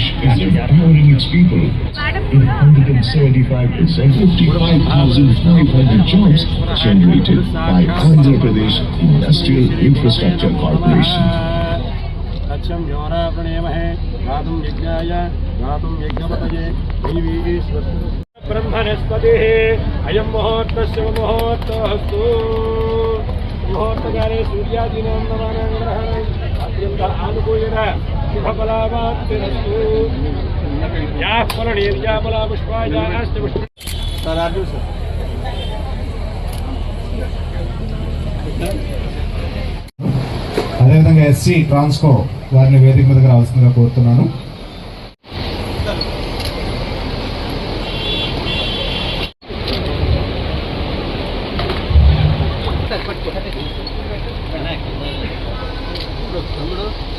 Bangladesh is empowering its people. In 175%, 55,500 jobs generated by Andhra Pradesh Industrial Infrastructure Corporation. लक्ष्यं योरा प्रणेमहे गातुं यज्ञाय गातुं यज्ञपतये दैवीश्वर ब्रह्मणस्पतिः अयं मुहूर्तस्य मुहूर्तोऽस्तु मुहूर्तकाले सूर्यादीनां नवानां ग्रहाणाम् अत्यन्त आनुकूलेन शुभफलावाप्तिरस्तु याः फलनीर्या फलापुष्पायाश्च पुष्प तदार्जुन सर అదేవిధంగా ఎస్సీ ట్రాన్స్కో వారిని వేదిక మీదకి రావాల్సిందిగా కోరుతున్నాను पशोगस्य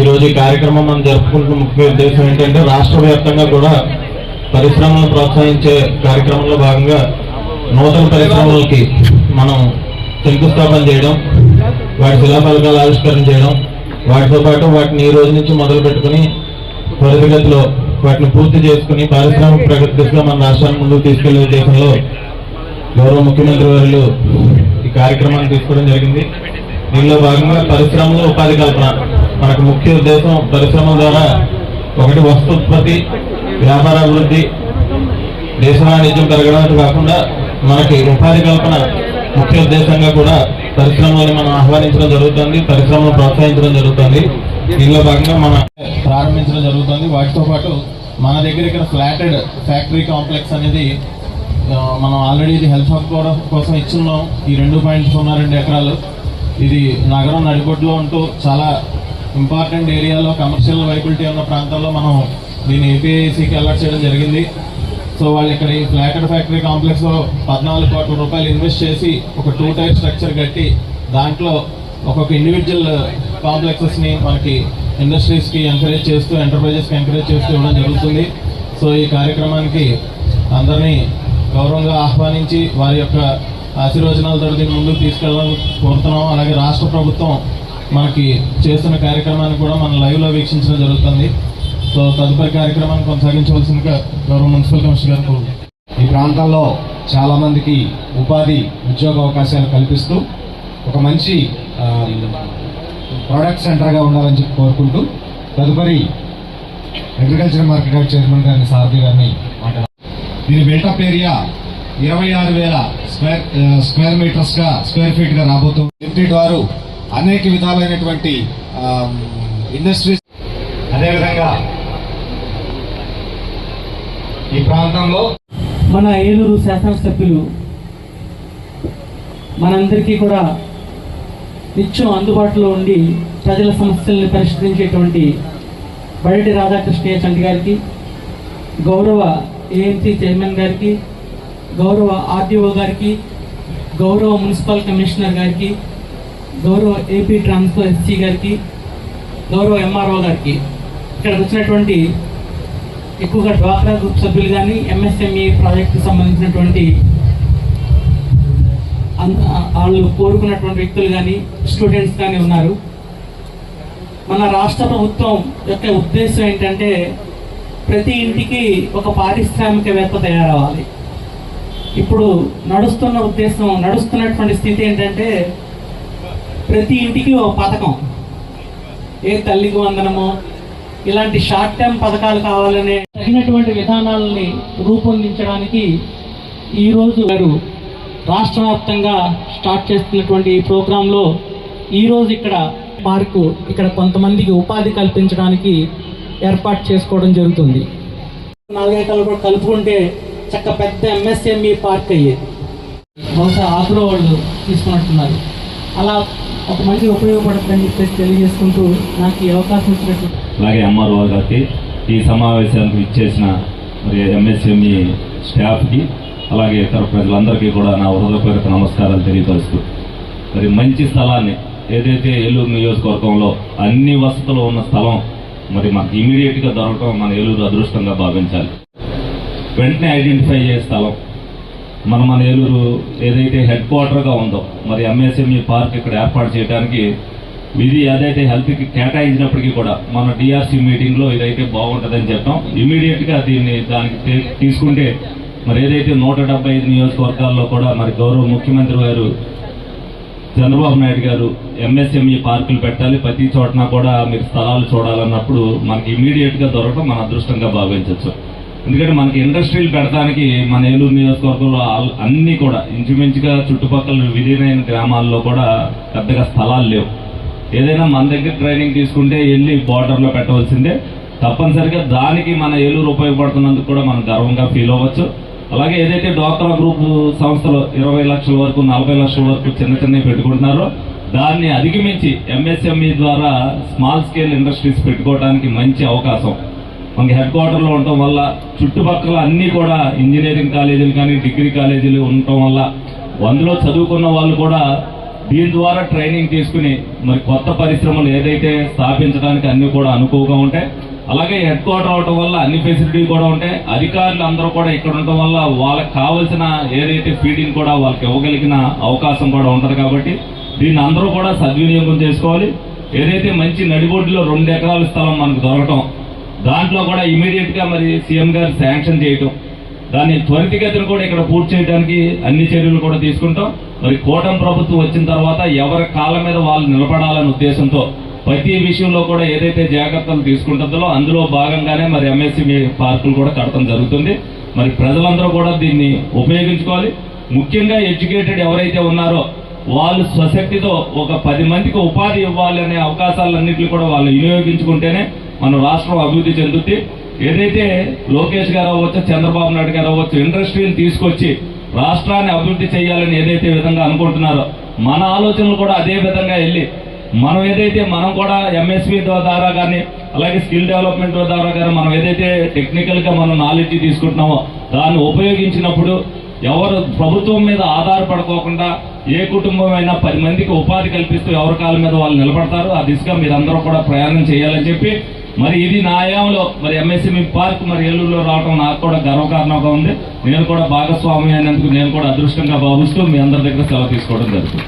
ఈరోజు ఈ కార్యక్రమం మనం జరుపుకుంటున్న ముఖ్య ఉద్దేశం ఏంటంటే రాష్ట్ర వ్యాప్తంగా కూడా పరిశ్రమలను ప్రోత్సహించే కార్యక్రమంలో భాగంగా నూతన పరిశ్రమలకి మనం శంకుస్థాపన చేయడం వాటి శిలాఫలకాలు ఆవిష్కరణ చేయడం వాటితో పాటు వాటిని ఈ రోజు నుంచి మొదలు పెట్టుకుని త్వరితగతిలో వాటిని పూర్తి చేసుకుని పారిశ్రామిక ప్రగతి దిశగా మన రాష్ట్రాన్ని ముందుకు తీసుకెళ్ళే ఉద్దేశంలో గౌరవ ముఖ్యమంత్రి వారు ఈ కార్యక్రమాన్ని తీసుకోవడం జరిగింది. దీనిలో భాగంగా పరిశ్రమలో ఉపాధి కల్పన మనకు ముఖ్య ఉద్దేశం పరిశ్రమల ద్వారా ఒకటి వస్తు ఉత్పత్తి వ్యాపార అభివృద్ధి దేశ వాణిజ్యం పెరగడానికి కాకుండా మనకి ఉపాధి కల్పన ముఖ్య ఉద్దేశంగా కూడా పరిశ్రమలను మనం ఆహ్వానించడం జరుగుతుంది పరిశ్రమలు ప్రోత్సహించడం జరుగుతుంది. దీనిలో భాగంగా మన ప్రారంభించడం జరుగుతుంది. వాటితో పాటు మన దగ్గర ఇక్కడ ఫ్లాటెడ్ ఫ్యాక్టరీ కాంప్లెక్స్ అనేది మనం ఆల్రెడీ ఇది హెల్త్ హబ్ కూడా కోసం ఇచ్చున్నాం. ఈ రెండు పాయింట్ సున్నా రెండు ఎకరాలు. ఇది నగరం నడిబొడ్డులో ఉంటూ చాలా ఇంపార్టెంట్ ఏరియాలో కమర్షియల్ వైబిలిటీ ఉన్న ప్రాంతాల్లో మనం దీన్ని ఏపీఐసికి అలర్ట్ చేయడం జరిగింది. సో వాళ్ళు ఇక్కడ ఈ ఫ్లాటర్ ఫ్యాక్టరీ కాంప్లెక్స్లో పద్నాలుగు కోట్ల రూపాయలు ఇన్వెస్ట్ చేసి ఒక టూ టైప్ స్ట్రక్చర్ కట్టి దాంట్లో ఒక్కొక్క ఇండివిజువల్ కాంప్లెక్సెస్ని మనకి ఇండస్ట్రీస్కి ఎంకరేజ్ చేస్తూ ఎంటర్ప్రైజెస్కి ఎంకరేజ్ చేస్తూ ఇవ్వడం జరుగుతుంది. సో ఈ కార్యక్రమానికి అందరినీ గౌరవంగా ఆహ్వానించి వారి యొక్క ఆశీర్వచనాలతో దీన్ని ముందుకు తీసుకెళ్ళాలని కోరుతున్నాం. అలాగే రాష్ట్ర ప్రభుత్వం మనకి చేస్తున్న కార్యక్రమాన్ని కూడా మనం లైవ్లో వీక్షించడం జరుగుతుంది. సో తదుపరి కార్యక్రమాన్ని కొనసాగించవలసిందిగా గౌరవ మున్సిపల్ కమిషనర్ గారు ఈ ప్రాంతాల్లో చాలామందికి ఉపాధి ఉద్యోగ అవకాశాలు కల్పిస్తూ ఒక మంచి ప్రొడక్ట్ సెంటర్గా ఉండాలని చెప్పి కోరుకుంటూ తదుపరి అగ్రికల్చర్ మార్కెట్ యార్డ్ చైర్మన్ గారిని సారథి గారిని మాట్లాడారు దీని బిల్టప్ ఏరియా ఇరవై ఆరు వేల స్క్వేర్ స్క్వేర్ మీటర్స్గా స్క్వేర్ ఫీట్గా రాబోతుంది ఎంపీ వారు అనేక విధాలైనటువంటి ఇండస్ట్రీస్ అదేవిధంగా ఈ ప్రాంతంలో మన ఏలూరు శాసనసభ్యులు మనందరికీ కూడా నిత్యం అందుబాటులో ఉండి ప్రజల సమస్యల్ని పరిష్కరించేటువంటి బయటి రాధాకృష్ణయ్య చంటి గారికి గౌరవ ఏఎంసీ చైర్మన్ గారికి గౌరవ ఆర్డీఓ గారికి గౌరవ మున్సిపల్ కమిషనర్ గారికి గౌరవ ఏపీ ట్రాన్స్ఫర్ ఎస్సీ గారికి గౌరవ ఎంఆర్ఓ గారికి ఇక్కడ వచ్చినటువంటి ఎక్కువగా డ్వాక్రా గ్రూప్ సభ్యులు కానీ ఎంఎస్ఎంఈ ప్రాజెక్టుకి సంబంధించినటువంటి అన్- వాళ్ళు కోరుకున్నటువంటి వ్యక్తులు కానీ స్టూడెంట్స్ కానీ ఉన్నారు. మన రాష్ట్ర ప్రభుత్వం యొక్క ఉద్దేశం ఏంటంటే ప్రతి ఇంటికి ఒక పారిశ్రామికవేత్త తయారవ్వాలి. ఇప్పుడు నడుస్తున్న ఉద్దేశం నడుస్తున్నటువంటి స్థితి ఏంటంటే ప్రతి ఇంటికి ఒక పథకం. ఏ తల్లికి వందనమో ఇలాంటి షార్ట్ టర్మ్ పథకాలు కావాలనే తగినటువంటి విధానాలని రూపొందించడానికి ఈరోజు గారు రాష్ట్ర వ్యాప్తంగా స్టార్ట్ చేస్తున్నటువంటి ఈ ప్రోగ్రాంలో ఈరోజు ఇక్కడ పార్కు ఇక్కడ కొంతమందికి ఉపాధి కల్పించడానికి ఏర్పాటు చేసుకోవడం జరుగుతుంది. నాలుగైదు కూడా కలుపుకుంటే చక్క పెద్ద ఎంఎస్ఎంఈ పార్క్ అయ్యేది. బహుశా ఆకులో వాళ్ళు తీసుకున్నట్టున్నారు. అలా ఒక మంచి ఉపయోగపడుతుందని చెప్పేసి తెలియజేసుకుంటూ నాకు ఈ అవకాశం ఇచ్చినట్టు. అలాగే ఎంఆర్ఓ గారికి ఈ సమావేశానికి ఇచ్చేసిన మరి ఎంఎస్ఎంఈ స్టాఫ్కి అలాగే ఇతర ప్రజలందరికీ కూడా నా హృదయపూర్వక నమస్కారాలు తెలియపరుస్తూ. మరి మంచి స్థలాన్ని ఏదైతే ఏలూరు నియోజకవర్గంలో అన్ని వసతులు ఉన్న స్థలం మరి మాకు ఇమీడియట్గా దొరకడం మన ఏలూరు అదృష్టంగా భావించాలి. వెంటనే ఐడెంటిఫై అయ్యే స్థలం మన మన ఏలూరు ఏదైతే హెడ్ క్వార్టర్గా ఉందో మరి ఎంఎస్ఎంఈ పార్క్ ఇక్కడ ఏర్పాటు చేయడానికి ఇది ఏదైతే హెల్త్కి కేటాయించినప్పటికీ కూడా మన డిఆర్సీ మీటింగ్లో ఇదైతే బాగుంటుందని చెప్పాం. ఇమీడియట్గా దీన్ని దానికి తీసుకుంటే మరి ఏదైతే నూట డెబ్బై ఐదు నియోజకవర్గాల్లో కూడా మరి గౌరవ ముఖ్యమంత్రి గారు చంద్రబాబు నాయుడు గారు ఎంఎస్ఎంఈ పార్కులు పెట్టాలి ప్రతి చోటన కూడా మీరు స్థలాలు చూడాలన్నప్పుడు మనకి ఇమీడియట్గా దొరకడం మన అదృష్టంగా భావించవచ్చు. ఎందుకంటే మనకి ఇండస్ట్రీలు పెడతానికి మన ఏలూరు నియోజకవర్గంలో అన్నీ అన్ని కూడా ఇంచుమించుగా చుట్టుపక్కల విలీనైన గ్రామాల్లో కూడా పెద్దగా స్థలాలు లేవు. ఏదైనా మన దగ్గర ట్రైనింగ్ తీసుకుంటే వెళ్ళి బార్డర్లో పెట్టవలసిందే. తప్పనిసరిగా దానికి మన ఏలూరు ఉపయోగపడుతున్నందుకు కూడా మనం గర్వంగా ఫీల్ అవ్వచ్చు. అలాగే ఏదైతే డ్వాక్రా గ్రూప్ సంస్థలు ఇరవై లక్షల వరకు నలభై లక్షల వరకు చిన్న చిన్నవి పెట్టుకుంటున్నారో దాన్ని అధిగమించి ఎంఎస్ఎంఈ ద్వారా స్మాల్ స్కేల్ ఇండస్ట్రీస్ పెట్టుకోవడానికి మంచి అవకాశం. మనకి హెడ్ క్వార్టర్లో ఉండటం వల్ల చుట్టుపక్కల అన్నీ కూడా ఇంజనీరింగ్ కాలేజీలు కానీ డిగ్రీ కాలేజీలు ఉండటం వల్ల అందులో చదువుకున్న వాళ్ళు కూడా దీని ద్వారా ట్రైనింగ్ తీసుకుని మరి కొత్త పరిశ్రమలు ఏదైతే స్థాపించడానికి అన్నీ కూడా అనుకువగా ఉంటాయి. అలాగే హెడ్ క్వార్టర్ అవడం వల్ల అన్ని ఫెసిలిటీ కూడా ఉంటాయి. అధికారులు అందరూ కూడా ఇక్కడ ఉండటం వల్ల వాళ్ళకి కావాల్సిన ఏదైతే ఫీడింగ్ కూడా వాళ్ళకి ఇవ్వగలిగిన అవకాశం కూడా ఉంటుంది కాబట్టి దీన్ని అందరూ కూడా సద్వినియోగం చేసుకోవాలి. ఏదైతే మంచి నడిబొడ్డులో రెండు ఎకరాల స్థలం మనకు దొరకటం దాంట్లో కూడా ఇమీడియట్గా మరి సీఎం గారు శాంక్షన్ చేయటం. దాన్ని త్వరితగతిని కూడా ఇక్కడ పూర్తి చేయడానికి అన్ని చర్యలు కూడా తీసుకుంటాం. మరి కూటమి ప్రభుత్వం వచ్చిన తర్వాత ఎవరి కాళ్ళ మీద వాళ్ళు నిలబడాలనే ఉద్దేశంతో ప్రతి విషయంలో కూడా ఏదైతే జాగ్రత్తలు తీసుకుంటుందో అందులో భాగంగానే మరి ఎంఎస్సీ పార్కులు కూడా కడటం జరుగుతుంది. మరి ప్రజలందరూ కూడా దీన్ని ఉపయోగించుకోవాలి. ముఖ్యంగా ఎడ్యుకేటెడ్ ఎవరైతే ఉన్నారో వాళ్ళు స్వశక్తితో ఒక పది మందికి ఉపాధి ఇవ్వాలనే అవకాశాలన్నింటినీ కూడా వాళ్ళు వినియోగించుకుంటేనే మన రాష్ట్రం అభివృద్ధి చెందుతుంది ఏదైతే లోకేష్ గారు అవ్వచ్చు చంద్రబాబు నాయుడు గారు అవ్వచ్చు ఇండస్ట్రీని తీసుకొచ్చి రాష్ట్రాన్ని అభివృద్ధి చేయాలని ఏదైతే విధంగా అనుకుంటున్నారో మన ఆలోచనలు కూడా అదే విధంగా వెళ్ళి మనం ఏదైతే మనం కూడా ఎంఎస్పి ద్వారా కానీ అలాగే స్కిల్ డెవలప్మెంట్ ద్వారా కానీ మనం ఏదైతే టెక్నికల్గా మనం నాలెడ్జ్ తీసుకుంటున్నామో దాన్ని ఉపయోగించినప్పుడు ఎవరు ప్రభుత్వం మీద ఆధారపడుకోకుండా ఏ కుటుంబం అయినా పది మందికి ఉపాధి కల్పిస్తూ ఎవరి కాళ్ళ మీద వాళ్ళు నిలబడతారు ఆ దిశగా మీరందరూ కూడా ప్రయాణం చేయాలని చెప్పి మరి ఇది నా ఆయాంలో మరి ఎంఎస్ఎంఈ పార్క్ మరి ఏలూరులో రావడం నాకు కూడా గర్వకారణంగా ఉంది. నేను కూడా భాగస్వామి అయినందుకు నేను కూడా అదృష్టంగా భావిస్తూ మీ అందరి దగ్గర సెలవు తీసుకోవడం జరుగుతుంది.